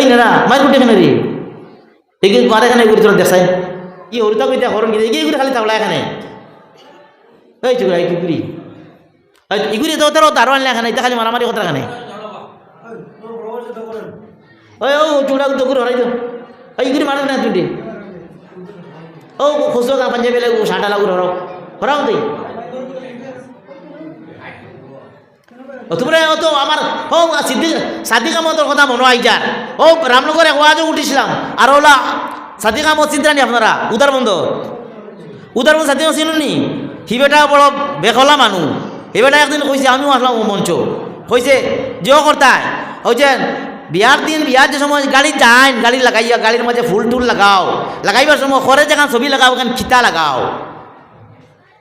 এই না মায়ের কুটে এখানে রে এই মারে এখানে ঘুরে তোরা দেখাই। ই হরিতা কইতে হরণ গিয়ে ঘুরে খালি থাকলা এখানে। এই চুকুরা এই কুকুরি। ইগুরি তো তারও দারো আনলে এখানে, এটা খালি মারামারি কথা এখানে। ওই ও, চুড়া তো ঘুরে হরাই তো। ইগুরি মারে না তুই ও খুশো গা পাঞ্জাবি লাগু সাঁটা লাগু হর হরাও তুই। তোমরা ও তো আমার, ও, সিদ্দিক সাদিক আহমদের কথা মনে হয় যার ও, রামনগর ওয়াজও উঠেছিলাম। আর ওলা সাদিক আহমদ চিন্তানি আপনারা? উদার বন্ধ। উদার বন্ধ সাদিক চিনুনি সি বেটা বড় বেখলা মানুষ এই বেটা একদিন কইছে, আমিও আসলাম মঞ্চ। কইছে যে কর্তায় হয়েছে বিয়ার দিন, বিয়ার যে সময় গাড়ি যান গাড়ি লাগাইয়া, গাড়ির মাঝে ফুল টুল লাগাও। লাগাইবার সময় খরে যেখান ছবি লাগাও, ওখান খিতা লাগাও।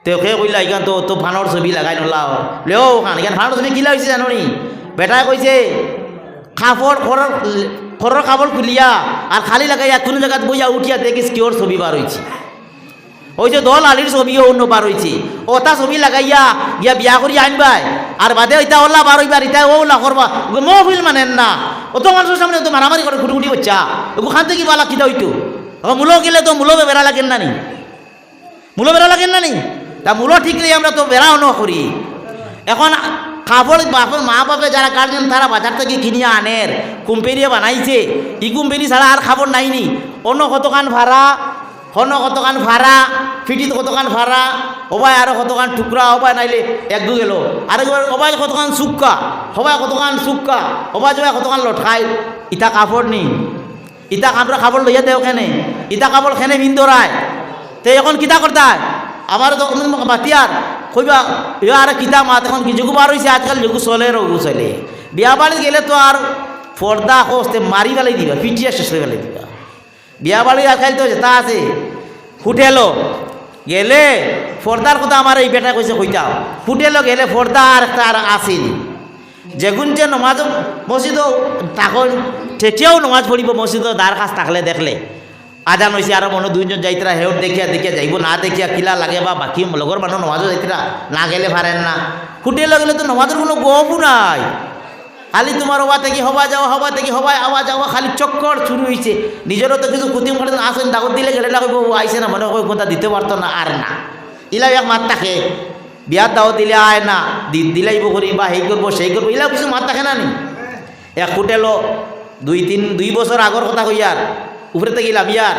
তোকে কইলা ইখান তো তো ফানোর ছবি লাগাই নলাও। লেও খান ইখান ফানোর ছবি কিলা হয়েছে জানো নি বেটায় কইছে কাপড় খরর খরর কাপড় খুলিয়া আর খালি লাগাইয়া কোনো জায়গাত বইয়া উঠিয়া দেখিস কিওর ছবি বার হয়েছে ওই যে দল আলির ছবিও অন্য বার হয়েছে ওটা ছবি লাগাইয়া ইয়া বিয়া করি আনবাই। আর বাদে ইতা ওলা বার হইবার ইতা ওলা করবা। মহফিল মানেন না। অত মানুষের সামনে তো মারামারি করে খুঁটি খুঁটি বাচ্চা ওগু খান থেকে বালা কিতা হইতো মূলো গেলে তো মূলো বেড়া লাগেন না নি? মূলো বেড়া লাগেন না নি? তা মূলো ঠিক আমরা তো বেড়াও ন করি। এখন কাপড় বাপের মা বাপে যারা গার্জেন তারা বাজার থেকে কিনে আনের। কোম্পানি বানাইছে। ই কোম্পানি ছাড়া আর খাবার নাইনি। অন্য কতখান ভাড়া হন কতখান ভাড়া, ফিটিত কতখান ভাড়া হবাই আরও কতখান টুকরা হবাই নাইলে এক দু গেল আরেকবার হবাই কতখান সুক্কা হবাই কতখান সুক্কা হবাই যাবাই কতখান লটকাই ইটা কাপড় নেই ইতা কাপড় খাবার লইয়া দেও কেনে? ইতা কাপড় খেনে ভিন্দরায় তে এখন কিতা করতায়? আমার তো বাতিয়ার। কইবা ইয়া আর কিতা মাত, এখন কি যুগ বার হয়েছে আজকাল যুগ চলে রঘু চলে। বিয়া বাড়ি গেলে তো আর পর্দা হস্তে মারি ফেলাই দিবা, পিটিয়া শেষ করে ফেলাই দিবা। বিয়া বাড়ি আজকাল তো যেটা আছে ফুটেলো গেলে পর্দার কথা আমার এই বেটা কইছে কইতাম ফুটেলো গেলে পর্দা আর একটা আর আসেনি যেগুন যে নমাজ মসজিদ তখন ঠেকিয়াও নমাজ পড়িব মসজিদ দ্বার কাছ থাকলে দেখলে। আজান হয়েছে আর মনে দুইজন যাইতরা হেউট দেখিয়া দেখিয়া যাইব, না দেখিয়া কিলা লাগে বা বাকি লগর মানুষ নমাজও যাইতরা, না গেলে পারেন না। ফুটে লাগলে তো নমাজের কোনো গপও নাই। খালি তোমার হওয়া থেকে হওয়া যাওয়া হবা থেকে হওয়া আওয়া যাওয়া খালি চক্কর শুরু হয়েছে নিজেরও তো কিছু ক্ষতি করে আসেন দাগত দিলে গেলে লাগবে আইসে না, মনে হয় কোনটা দিতে পারতো না আর না। ইলা এক মাত থাকে। বিয়ার দাওয়াত দিলে আয় না দিলাইব করি বা সেই করব সেই করব ইলা কিছু মাত থাকে না নি? এক হোটেলও দুই তিন দুই বছর আগর কথা কইয়ার উপরে থেকে গেলাম, ইয়ার।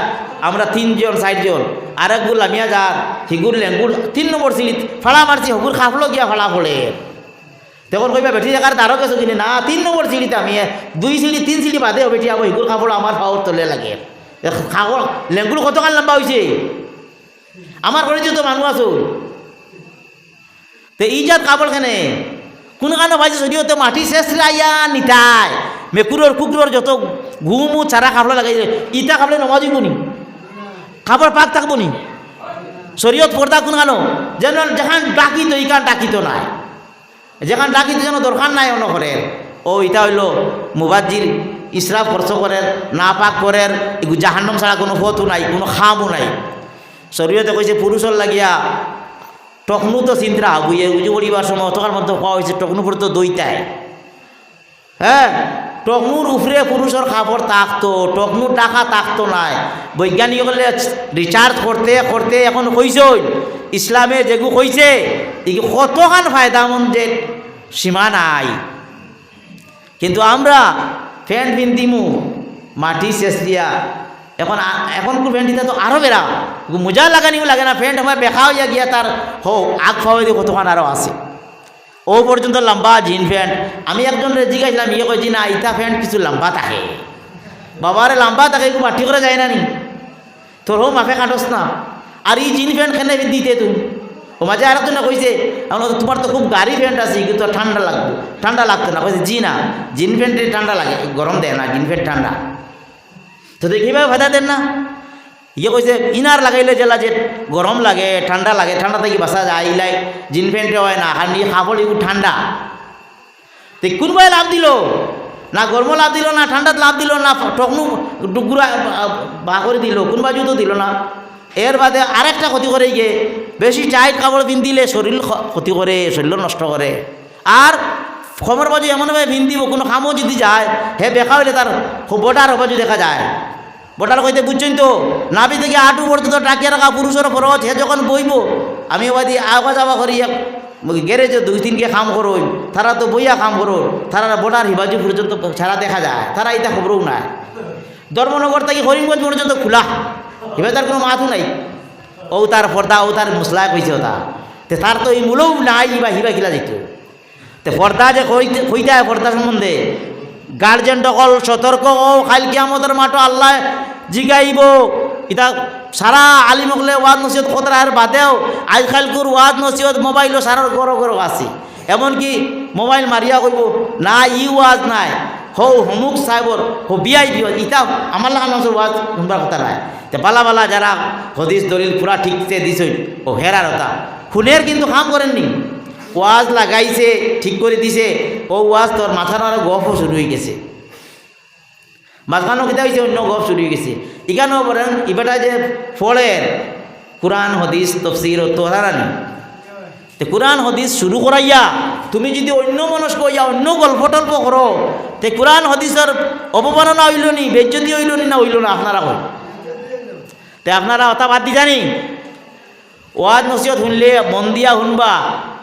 আমরা তিনজন, চারজন। আর এক গুলাম ইয়া যার। হিগুর লেঙ্গুর তিন নম্বর সিঁড়ি ফাড়া মারছি, হগুর খাফলো গিয়া ফাড়া পড়ে তখন কইবা বেটি জায়গার তারও কিছু কিনে না, তিন নম্বর সিঁড়িতে আমি, দুই সিঁড়ি, তিন সিঁড়ি বাদে বেটি আমার হিগুর কাপড় আমার পাওয়ার তলে লাগে। খাগর লেঙ্গুর কতখান লম্বা হয়েছে আমার ঘরে তো মানুষ আছো তো ই জাত কাপড় কেনে কোন কানো ভাইছে যদিও তো মাটি শেষ আইয়া নিতাই। মেকুরোর কুকুরোর যত ঘুমু চারা খাবলা লাগাই ইটা খাবলে নমাজিব নি? খাবার পাক থাকব নি? শরীয়ত পর্দা কোন কানো যেন, যেখান ডাকিত ইখান ডাকিত নাই। যেখান ডাকিত যেন দরকার নাই অন্য করে ও ইটা হইল মুবাজির ইসরাফ খরচ করেন না পাক করেন এগু জাহান্নম ছাড়া কোনো ফতও নাই, কোনো খামও নাই। শরীয়তে কইছে পুরুষর লাগিয়া টকনু তো চিন্তা বুঝে উজু পড়িবার সময় অতকার মধ্যে খাওয়া হয়েছে টকনু পড়ে তো দইতায় হ্যাঁ টকনুর উপরে পুরুষের খাবার থাকতো টকনুর টাকা থাকতো নাই। বৈজ্ঞানিক হলে রিচার্জ করতে করতে এখন কইছে ইসলামে যেগু কইছে এগু কতখান ফায়দামন্দ যে সীমা নাই। কিন্তু আমরা ফ্যান্ট পিন্দিমু মাটি শেষ দিয়া, এখন এখন কোন ফ্যান্ট দিতে তো আরও বেড়া মোজা লাগানিও লাগে না ফ্যান্ট আমার বেখা হইয়া গিয়া তার হোক আগ ফাওয়াই কতক্ষণ আরও আছে। ও পর্যন্ত লম্বা জিন প্যান্ট আমি একজন জিজ্ঞাসলাম ইয়ে কইছি না ইটা প্যান্ট কিছু লম্বা থাকে। বাবারে, লম্বা থাকে একটু মাটি করে যায় না নি। তোর হো, মাফে কাটস না। আর এই জিন প্যান্ট খেলে দিতে তুই? ও মাঝে আর একজন কইছে আমার তোমার তো খুব গাড়ি প্যান্ট আছে কিন্তু ঠান্ডা লাগবে। ঠান্ডা লাগতো না। কইছে জি না জিন প্যান্টে ঠান্ডা লাগে, গরম দেয় না, জিন প্যান্ট ঠান্ডা। তো দেখিবে ফায়দা দেন না। ইয়ে কইছে ইনার লাগাইলে জেলা যে গরম লাগে ঠান্ডা লাগে ঠান্ডা থেকে বাসা যায় ইলাই জিন প্যান্টে হয় না আর নিয়ে এগুলো ঠান্ডা তো কোনবাই লাভ দিল, না গরম লাভ দিল, না ঠান্ডাত লাভ দিল, না টকনু ডুগুরা বা করে দিল কোনবা জুতো দিল না। এর বাদে আরেকটা ক্ষতি করে গিয়ে বেশি টাইট কাপড় দিলে শরীর ক্ষতি করে শরীর নষ্ট করে আর খবর বাজু এমনভাবে ভিন দিব কোনো খামও যদি যায় হে দেখা হইলে তার বটার বাজু দেখা যায়। বটার কইতে বুঝছেন তো? নাবি থেকে আটু পর্যন্ত টাকিয়ে রাখা পুরুষের ফরজ, হে যখন বইব, আমি ওবাদি আগা যাওয়া করি, এক গ্যারেজে দুই তিনকে কাম করো তারা তো বইয়া কাম করো তারা বর্ডার হিবাজু পর্যন্ত ছাড়া দেখা যায়, তারা এটা খবরও নাই। ধর্মনগর থেকে হরিমগঞ্জ পর্যন্ত খোলা, এবার তার কোনো মাথু নাই। ও তার পর্দা, ও তার মশলা কইছে ওটা। তে তার তো এই মূলও নাই বা হিবা খিলা যেত তে পর্দা যে কইতে হয় পর্দা সম্বন্ধে গার্জেন টকল সতর্ক ও খাইল কিয়ামতের মাটো আল্লাহ জিগাইব। ইতা সারা আলিমকলে ওয়াদ নসিহত কতরা আর বাদেও আজকালকুর ওয়াদ নসিহত মোবাইলও সারার গরো গরো আছে। এমনকি মোবাইল মারিয়া কইব, না, ই ওয়াজ নাই। হৌ হমুক সাহেবর, হো বিআই বিওয়াজ ইতা আমার লাগা মানুষের ওয়াজ শুনবার কথা নাই। তে বালা বালা যারা হদিস দলিল পুরা ঠিকতে দিছ, ও হেরার হতা খুনের কিন্তু কাম করেননি। ওয়াজ লাগাইছে, ঠিক করে দিছে। ও ওয়াজ তোর মাথার গফও শুরু হয়ে গেছে। মাঝখানেও কিতা হয়েছে অন্য গপ হয়ে গেছে। ইখানেও বলেন ইবেটা যে ফলের কোরআন হদিস তফসির তোহারানি তে কোরআন হদিস শুরু করাইয়া তুমি যদি অন্য মানুষ কইয়া অন্য গল্প টল্প করো তে কোরআন হদিসের অপমাননা হইল নি, বেজ্জতি হইল নি, না হইল না, আপনারা কই তে আপনারা অতা বাদ দি জানি ওয়াজ নসিহত শুনলে, মন দিয়া শুনবা।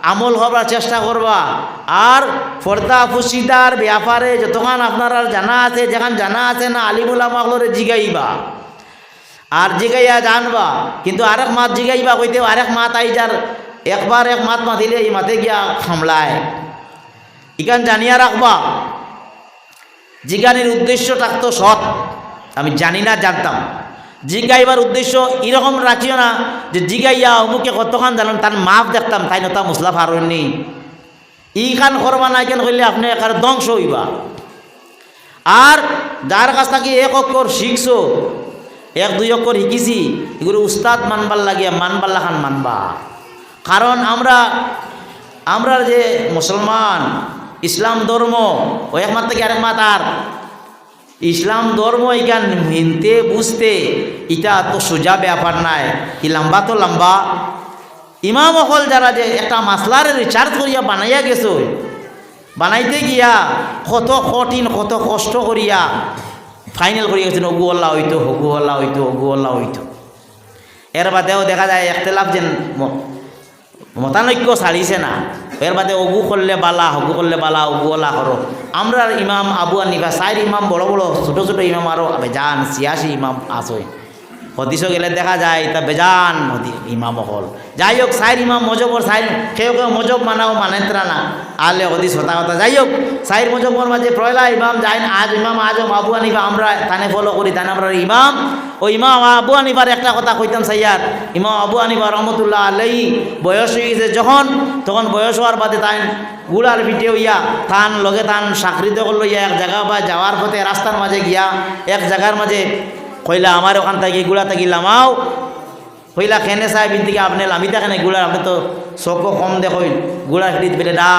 আমল হবার চেষ্টা করবা। আর ফর্দা ফুসিদার ব্যাপারে যতক্ষণ আপনারা জানা আছে, যেখান জানা আছে না আলিমুল্লাহ মাগলরে জিগাইবা। আর জিগাইয়া জানবা। কিন্তু আরেক মাত জিগাইবা, কইতে আরেক মাত আই যার, একবার এক মাত মাতিলে এই মাতে গিয়া খামলায়। ইখান জানিয়া রাখবা জিজ্ঞানের উদ্দেশ্য থাকতো সৎ। আমি জানি না, জানতাম। জিজ্ঞাইবার উদ্দেশ্য এরকম রাখিও না যে জিগাইয়া অমুকে কতক্ষণ জানান, তার মাপ দেখতাম, তাই নতা মুসলা ফারুন নেই ইখান করবা না কেন করলে আপনি একার ধ্বংস হইবা। আর যার কাছ থেকে এক অক্ষর শিখছো, এক দুই অক্ষর শিকিছি এগুলো উস্তাদ মানবার লাগিয়া মানবার লাখান মানবা। কারণ আমরা আমরা যে মুসলমান, ইসলাম ধর্ম, ও এক মাত থেকে আরেক মাত আর? ইসলাম ধর্ম এখান হিনতে, বুঝতে এটা তো সোজা ব্যাপার নাই। ই লম্বা তো লম্বা। ইমাম অকল যারা যে একটা মাসলার রিচার্জ করিয়া বানাইয়া গেছো, বানাইতে গিয়া কত কঠিন, কত কষ্ট করিয়া ফাইনাল করিয়া গেছেন অগু আল্লাহ হইতো হগু আল্লাহ হইতো অগু আল্লাহ হইতো। এর বাদেও দেখা যায়, একতলাফ যেন মতানৈক্য ছাড়িছে না। এর বাদে অগু করলে বালা, হগু করলে বালা, অগু আল্লাহ করো আমরা ইমাম আবু আনিফা সাইর ইমাম, বড় বড়, ছোট ছোট ইমাম আরও বেজান ছিয়াশি ইমাম আসই হদিস গেলে দেখা যায়, তা বেজান ইমাম হল। যাই হোক সাইর ইমাম মজবর সাইর কেউ কেউ মজব মানাও, মানেন্ত্রা না। আলে হদিস হতা কথা। যাই হোক সাইর মজবর মাঝে পয়লা ইমাম যাই আজ ইমাম, আজ আবু আনিফা আমরা তানে ফলো করি, তানে আমরা ইমাম। ও ইমাম আবু আনিফার একটা কথা কইতাম সাইয়ার ইমাম আবু আনিফা রহমতুল্লাহ আলাই বয়স হয়ে গেছে যখন, তখন বয়স হওয়ার বাদে তাই গুড়ার পিঠে হইয়া তান লগে তান চাকরিতে করল, এক জায়গা বা যাওয়ার পথে রাস্তার মাঝে গিয়া, এক জায়গার মাঝে কইলা, আমার ওখান থেকে গুড়া থেকে লামাও। কইলা খেনে সাহেব থেকে আপনি লামি দেখেন গুড়ার আপনি তো চকো কম দেখইন গুড়া খেতে বেলে ডা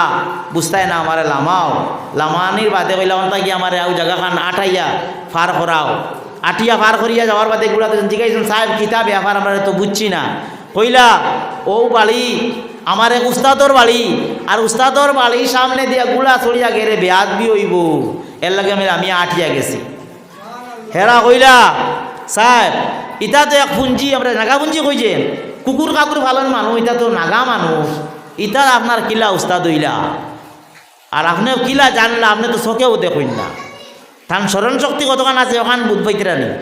বুঝতাই না আমারে লামাও। লামানির বাদে কইলা ওখান থেকে আমার আউ জায়গা খান, আঠাইয়া ফার করাও আটিয়া ফার করিয়া যাওয়ার বাদে গুড়া জিজ্ঞাসা সাহেব কিতাব ব্যাপার আমরা তো বুঝছি না। কইলা ও বাড়ি আমার এক উস্তাদর বাড়ি আর উস্তাদর বাড়ির সামনে দিয়া গুড়া ছড়িয়া গেলে বেয়াদ বি হইব। এর লাগে আমি আঠিয়া গেছি। হেরা কইলা। সাহেব ইটা তো এক পুঞ্জি আমরা নাগা পুঞ্জি কইছেন কুকুর কাকুর পালন মানুষ ইটা তো নাগা মানুষ ইটা আপনার কিলা উস্তাদ হইলা। আর আপনি কিলা জানলা, আপনি তো চকেও দেখুন না। তান স্মরণ শক্তি কতক্ষণ আছে ওখান বুধ পাইতরা নেই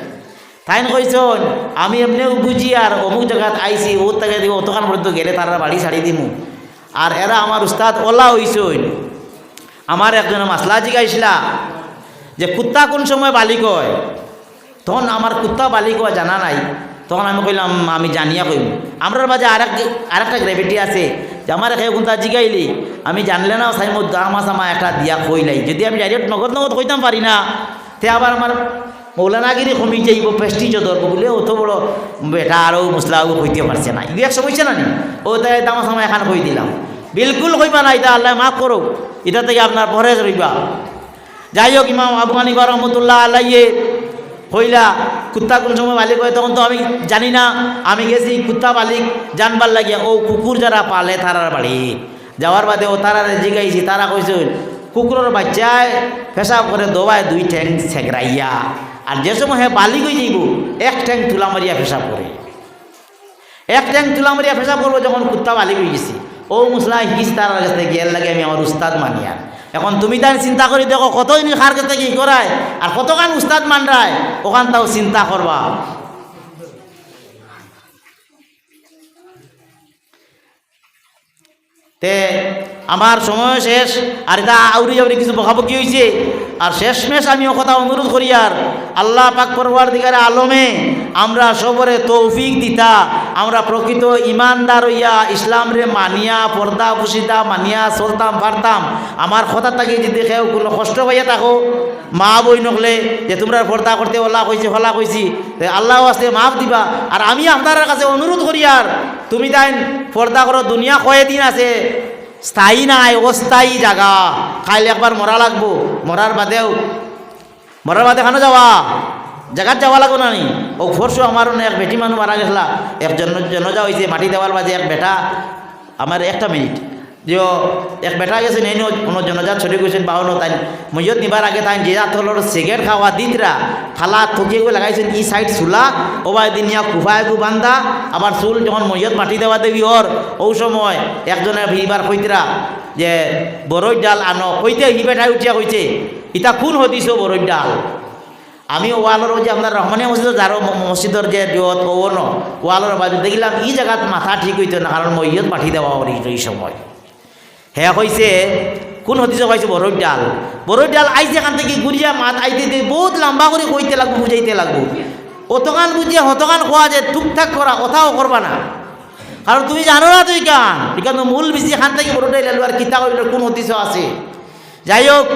তাই কইছন আমি এমনিও বুঝি আর অমুক জায়গাত আইছি ও তাকে দিব অতখান পর্যন্ত গেলে তারা বাড়ি ছাড়ি দিমু। আর এরা আমার উস্তাদ ওলা হইছন আমার একজন মাসলা জিগাইছিলা যে কুত্তা কোন সময় বালি কয়? তখন আমার কুত্তা বালি কয় জানা নাই। তখন আমি কইলাম, আমি জানিয়া কইম। আমরার মাঝে আরেক আরেকটা গ্রেভিটি আছে। যে আমার একে কোনটা জিগাইলি? আমি জানলে না সাই মোর দামা সামা একটা দিয়া কইলাই যদি আমি ডাইরেক্ট নগদ নগদ কইতাম পারি না। তে আবার আমার মৌলানাগিরি কমি যাইব পেস্টিজ ধরবো বলে, অত বড় বেটা আরও মুসলাও কইতে পারছে না। এক সমস্যা না নি? ও তাই দামা সামা এখান কই দিলাম। বিলকুল কইবা না এটা আল্লাহ মাফ করো এটা থেকে আপনার পরেজ রইবা। যাই হোক, ইমাম আবু হানিফা রহমতুল্লাহ আল্লাহয়ে হইলা কুত্তা কোন সময় মালিক হয়, তখন তো আমি জানি না। আমি গেছি কুত্তা মালিক, জানবার লাগিয়া, ও কুকুর যারা পালে তারার বাড়ি। যাওয়ার বাদে ও তারা জিগাইছি তারা কইছে, কুকুরের বাচ্চায় পেশাব করে দবায় দুই ঠ্যাং ছেগরাইয়া আর যে সময় হে বালি গই যাইব, এক ঠ্যাং তুলা মারিয়া পেশাব করে। এক ট্যাং তুলা মারিয়া পেশাব করব, যখন কুত্তা বালি হয়ে গেছি। ও মুসলা হিস তার গেল লাগে আমি আমার উস্তাদ মানিয়া। এখন তুমি তাই চিন্তা করি, দেখো কত ইনি খার কাছ কি করায়, আর কতখান উস্তাদ মানরায় ওখান তাও চিন্তা করবা। তে আমার সময় শেষ। আর এটা আউরি আউরি কিছু বকাবকি হয়েছে আর শেষমেশ আমি ও কথা অনুরোধ করি আর, আল্লাহ পাক পরবার দিগারে আলমে আমরা সবরে তৌফিক দিতা। আমরা প্রকৃত ইমানদার হইয়া ইসলাম রে মানিয়া, পর্দা পুষিতা মানিয়া, চলতাম পারতাম আমার কথা তাকে যদি কেউ কোনো কষ্ট পাইয়া থাকো, মা বই নকলে যে তোমরা পর্দা করতে ওলা কইছি হলা কইছি আল্লাহ আসতে মাফ দিবা। আর আমি আপনার কাছে অনুরোধ করি আর, তুমি তাই পর্দা করো, দুনিয়া কয়েদিন আছে স্থায়ী নাই, অস্থায়ী জায়গা খাইলে একবার মরা লাগবো। মরার বাদেও মরার বাদে খানো যাওয়া জায়গাত যাওয়া লাগবো না নি ও ফরসু আমার এক বেটি মানুষ মারা গেছিলা। একজন জন জনজা হয়েছে মাটি দেওয়ার বাদে এক বেটা। আমার একটা মিনিট। যে এক বেটা গেছে নেই কোনো জনজাত ছড়ি গেছেন বাহন তাই মইয়ত নিবার আগে তাই যে জাত হলো সিগারেট খাওয়া দিতরা, থালা থকিয়ে লাগাইছেন, ই সাইড চুলা ওবাই দিন ইয়া কুফায় গু বান্ধা আবার চুল যখন মইয়ত মাটি দেওয়া দেবি ওর ও সময় একজনে ভিবার কইতরা যে বরই ডাল আনো কইতে হি বেটাই উঠিয়া কইছে, ইতা কোন হতিস বরই ডাল? আমি ওয়ালর যে আপনার রহমানিয়া মসজিদ যার মসজিদর যে দিয়ত ও ন ওয়ালর বাজু দেখিলাম, ই জায়গাত মাথা ঠিক হইতো না কারণ মইয়ত পাঠি দেওয়া ওর এই সময়। হ্যাঁ কইছে কোন হতিস কইছে বড়ই ডাল বড়ই ডাল আইছে এখান থেকে ঘুরিয়া মাত আইতে দিয়ে বহুত লম্বা করে কইতে লাগবো বুঝাইতে লাগবো। অতগান বুঝিয়া হতগান খোয়া যে টুকটাক করা কথাও করবা না। কারণ তুমি জানো না তুই কান এখানে মূল বেশি এখান থেকে বড়টাই লালু আর কিতা করিল কোন হতিস আছে। যাই হোক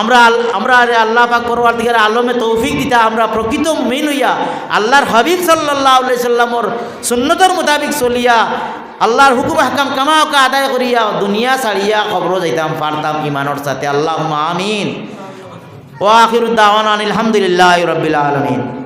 আমরা আমরা আল্লাহ পাক করবার দিকে আলমে তৌফিক দিতা, আমরা প্রকৃত মেন হইয়া আল্লাহর হাবিব সাল্লাহ সাল্লামর সুন্নতর মোতাবিক চলিয়া আল্লাহর হুকুম হাকাম কামাওকা আদায় করিয়া, দুনিয়া ছাড়িয়া খবর যাইতাম, পারতাম ইমানর সাথে। আল্লাহ আমিন। ও আখিরুদ্দাওয়ান আলহামদুলিল্লাহ রবিল আলমিন।